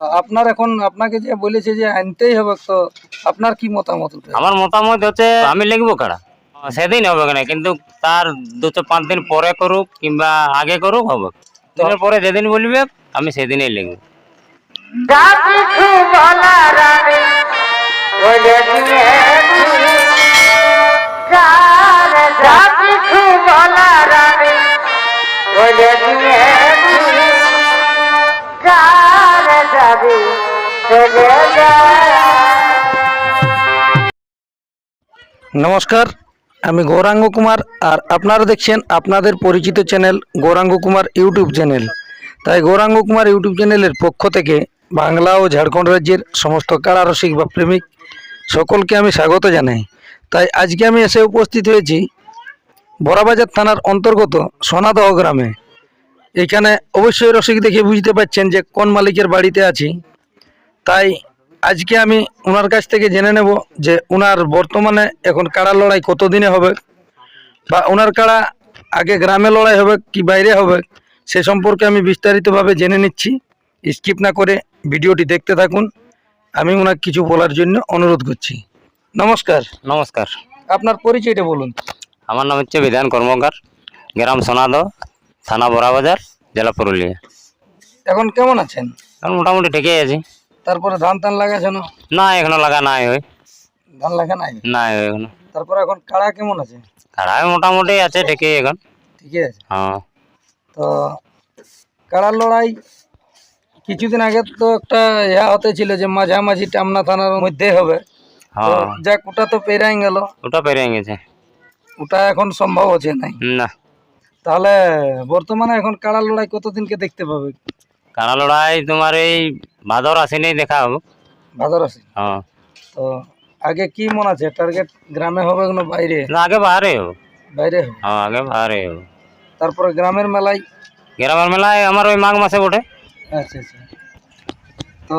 আপনার এখন আপনাকে যে বলেছে যে আনতেই হবে তো আপনার কি মতামত আমার মতামত হচ্ছে আমি লিখব কারা? সেদিন হবে না কিন্তু তার দুটো পাঁচ দিন পরে করুক কিংবা আগে করুক হবে। দিনের পরে যেদিন বলবে আমি সেদিনই লিখব। নমস্কার, আমি গৌরাঙ্গ কুমার আর আপনারা দেখছেন আপনাদের পরিচিত channel Gauranga Kumar YouTube channel. তাই গৌরাঙ্গ কুমার ইউটিউব চ্যানেলের পক্ষ থেকে বাংলা ও ঝাড়খণ্ড রাজ্যের সমস্ত কারা রসিক বা প্রেমিক সকলকে আমি স্বাগত জানাই। তাই আজকে আমি এসে উপস্থিত হয়েছি বড়াবাজার থানার অন্তর্গত সোনাদহ গ্রামে। এখানে অবশ্যই রসিক দেখে বুঝতে পারছেন যে কোন মালিকের বাড়িতে আছি। তাই আজকে আমি ওনার কাছ থেকে জেনে নেব যে ওনার বর্তমানে এখন কাড়া লড়াই কত দিনে হবে বা ওনার কাড়া আগে গ্রামে লড়াই হবে কি বাইরে হবে সে সম্পর্কে আমি বিস্তারিতভাবে জেনে নিচ্ছি। স্কিপ না করে ভিডিওটি দেখতে থাকুন। আমি ওনাকে কিছু বলার জন্য অনুরোধ করছি। নমস্কার। নমস্কার। আপনার পরিচয়টা বলুন। আমার নাম হচ্ছে বিধান কর্মকার গ্রাম সোনাদ থানা বড়াবাজার জেলা পুরুলিয়া। এখন কেমন আছেন? এখন মোটামুটি ঠিকই আছি। তারপরে ধান টান লাগাছে না? না এখনও লাগা নাই ওই। ধান লাগা নাই? নাই হয় এখনও। তারপরে এখন কাড়া কেমন আছে? কাড়া মোটামুটি আছে ঠিকই এখন। ঠিকই আছে? হ্যাঁ। তো কাড়ার লড়াই কিছুদিন আগে তো একটা ইয়া হতে ছিল যে মাঝামাঝি টামনা থানার মধ্যে হবে। হ্যাঁ। যাক ওটা তো পেরাই গেল। ওটা পেরিয়ে গেছে। ওটা এখন সম্ভব হচ্ছে নাই। না। তাহলে বর্তমানে এখন কাড়ার লড়াই কতদিনকে দেখতে পাবে? কাড়া লড়াই তোমার এই ভাদর আসেনি দেখা হবে। ভাদর আছে হ্যাঁ তো আগে কি মন আছে? টার্গেট গ্রামে হবে না বাইরে? না আগে বাহারে হবে। বাইরে হবে? হ্যাঁ আগে বাহারে হবে। তারপরে গ্রামের মেলায়? গ্রামের মেলায় আমার ওই মাঘ মাসে ওঠে আচ্ছা আচ্ছা। তো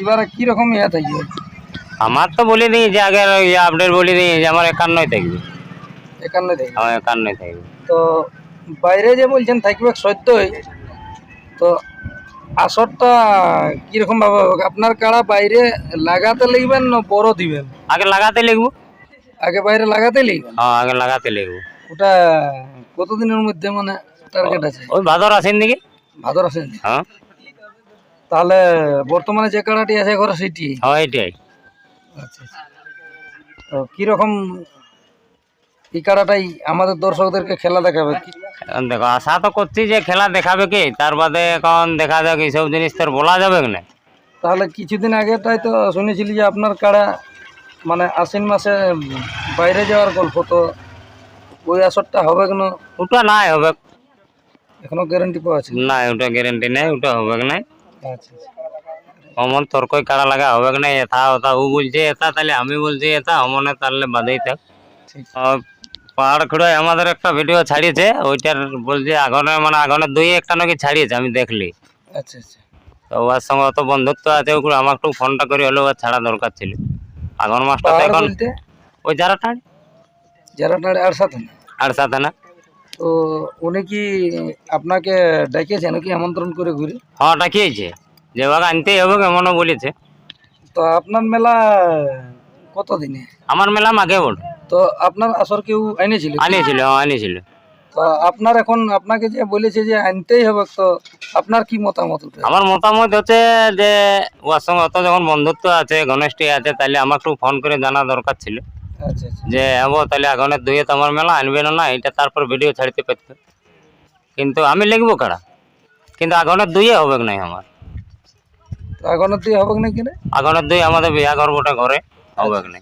এবারে কীরকম ইয়া থাকবে? আমার তো বলে দিই যে আগে আপডেট বলে দিই যে আমার একান্নই থাকবে। একান্ন থাকবে? আমার একান্নই থাকবে। তো বাইরে যে বলছেন থাকবে সত্যই। তো আসরটা কীরকম ভাবে হবে? আপনার কাড়া বাইরে লাগাতে লিখবেন না বড় দিবেন? আগে লাগাতে লিখব। আগে বাইরে লাগাতে লিখবেন? হ্যাঁ আগে লাগাতে লিখব। ওটা কতদিনের মধ্যে মানে টার্গেট আছে? ওই ভাদর আসেন দিকে ভাদর আছে হ্যাঁ। তাহলে বর্তমানে যে কাড়াটি আছে ঘরে সেটি? হ্যাঁ এইটাই। আচ্ছা আচ্ছা। তো কীরকম এই কাড়াটাই আমাদের দর্শকদেরকে খেলা দেখাবে? কি দেখো আশা তো করছি যে খেলা দেখাবে কি? তার বাদে এখন দেখা যাক এইসব জিনিস তো আর বলা যাবে না? তাহলে কিছুদিন আগেটাই তো শুনেছিলি যে আপনার কাড়া মানে আশ্বিন মাসে বাইরে যাওয়ার গল্প তো ওই আসরটা হবে কেন? ওটা নাই হবে। এখনও গ্যারান্টি পাওয়া আছে না ওটা গ্যারেন্টি নাই ওটা হবে নাই? আচ্ছা আচ্ছা। অমন তর্কই কাড়া লাগা হবে নাই? এথা ওথা ও বলছে এটা তাহলে আমি বলছি এটা অমনে তাহলে বাদেই থাক। ঠিক। পাহাড় খুঁড়ায় আমাদের একটা ভিডিও ছাড়িয়েছে ওইটার বলছে আগনে মানে আগনে দুই একটা নাকি ছাড়িয়েছে আমি দেখলি। আচ্ছা আচ্ছা। তো ওর সঙ্গে অত বন্ধুত্ব আছে ওগুলো আমাকে একটু ফোনটা করে হলেও ওর ছাড়া দরকার ছিল। আগুন মাসটা তো এখন ওই যারা টাড়ি যারা টাড়ে আর সাথে না? আর সাথে না। তো উনি কি আপনাকে ডেকেছে নাকি আমন্ত্রণ করে ঘুরে? হ্যাঁ ডাকিয়েছে। যে ওকে আনতেই হবে এমনও বলেছে। তো আপনার মেলা কত দিনে আমার মেলা মাকে বল তো আপনার আসর কেউ এনেছিল? আনিয়েছিল হ্যাঁ, আনিয়েছিল। তো আপনার এখন আপনাকে যে বলেছে যে আনতেই হবে তো আপনার কি মতামত ওটা? আমার মতামত হচ্ছে যে ওর সঙ্গে অত যখন বন্ধুত্ব আছে ঘনিষ্ঠ আছে তাহলে আমাকে একটু ফোন করে জানা দরকার ছিল। আচ্ছা আচ্ছা। যে হব তাহলে আগনের দুয়ে তো আমার মেলা আনবে না এটা তারপর ভিডিও ছাড়তে পারতো। কিন্তু আমি লিখব কারা কিন্তু আগনের দুইয়ে হবে না আমার। তো এখন তুই হবে না কিনা? আগনের দুই আমাদের বিয়া করবোটা ঘরে হবে না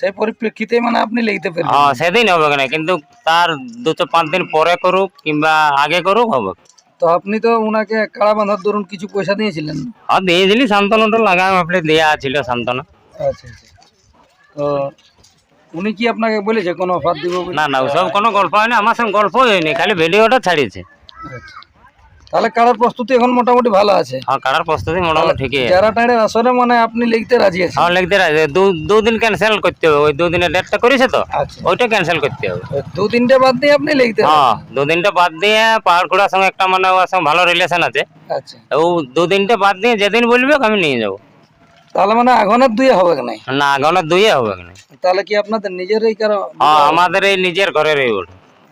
সেই পরিপ্রেক্ষিতে মানে আপনি লিখতে পারবেন। হ্যাঁ সেদিন হবে না কিন্তু তার দুটো পাঁচ দিন পরে করুক কিংবা আগে করুক হবে। তো আপনি তো উনাকে কাড়া বাঁধার ধরুন কিছু পয়সা দিয়েছিলেন। আর দিয়েছিলি সান্ত্বনাটা লাগাম আপনি দেওয়া ছিল সান্ত্বনা। আচ্ছা আচ্ছা। তো উনি কি আপনাকে বলেছে কোনো অফার দিব না না ওসব কোনো গল্প হয়নি আমার সঙ্গে গল্প হয়নি খালি ভিডিওটা ছাড়িয়েছে। আচ্ছা। তাহলে কাড়ার প্রস্তুতি এখন মোটামুটি ভালো আছে। হ্যাঁ কাটার প্রস্তুতি মোটামুটি ঠিকই। যারা টাইডের আসরে মানে আপনি লিখতে রাজি আছেন। আমার লিখতে রাখছে দু দুদিন ক্যান্সেল করতে হবে। ওই দুদিনের ডেটটা করেছে তো? আচ্ছা। ওইটা ক্যান্সেল করতে হবে। দু তিনটে বাদ দিয়ে আপনি লিখতে হ্যাঁ দুদিনটা বাদ দিয়ে পাহাড় খুঁড়ার সঙ্গে একটা মানে ওর সঙ্গে ভালো রিলেশন আছে। আচ্ছা। ও দুদিনটা বাদ দিয়ে যেদিন বলবে আমি নিয়ে যাব। তাহলে মানে আগুনের দুই হবে না না আগানো দুইয়ে হবে না তাহলে কি আপনাদের নিজেরই কারও? হ্যাঁ আমাদের এই নিজের ঘরের এই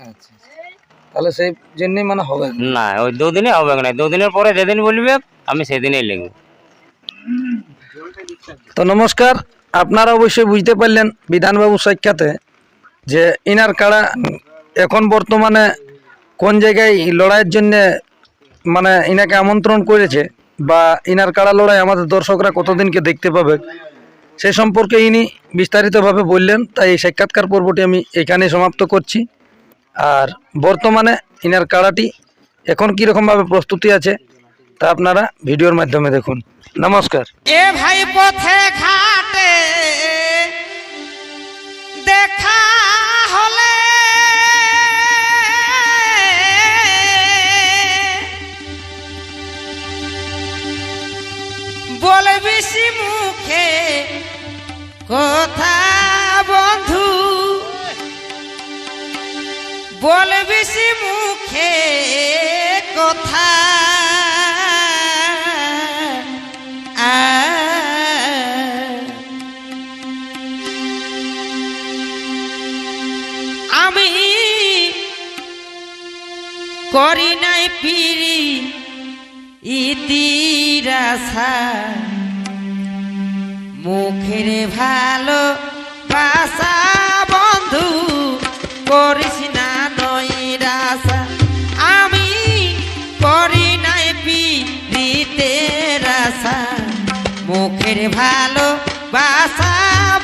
আচ্ছা। তাহলে সেই জন্যই মানে হবে না। ওই দুদিনে হবে না। দুদিনের পরে যেদিন বলবে আমি সেদিনই লিখব। তো নমস্কার আপনারা অবশ্যই বুঝতে পারলেন বিধানবাবু সাক্ষাতে যে ইনার কাড়া এখন বর্তমানে কোন জায়গায় লড়াইয়ের জন্য মানে ইনাকে আমন্ত্রণ করেছে বা ইনার কাড়া লড়াই আমাদের দর্শকরা কতদিনকে দেখতে পাবে সে সম্পর্কে ইনি বিস্তারিতভাবে বললেন। তাই এই সাক্ষাৎকার পর্বটি আমি এখানে সমাপ্ত করছি। আর বর্তমানে ইনার কাড়াটি এখন কীরকমভাবে প্রস্তুতি আছে তা আপনারা ভিডিওর মাধ্যমে দেখুন। নমস্কার। এ ভাই পথে ঘাটে দেখা হলে বলবি মুখে কথা বলবি সি মুখে কথা। আমি করি নাই পিরি ইতিরাসা মুখের ভালো বাসা মুখের ভালো বাসা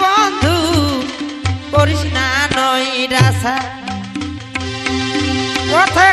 বন্ধু করিস না নই রাসা। ঘাটে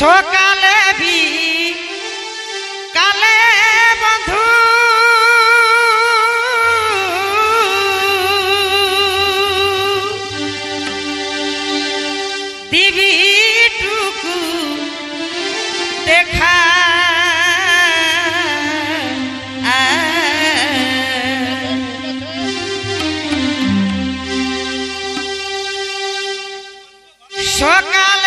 সকালে বি কালে বন্ধু। দিবি টুকু দেখা। সকালে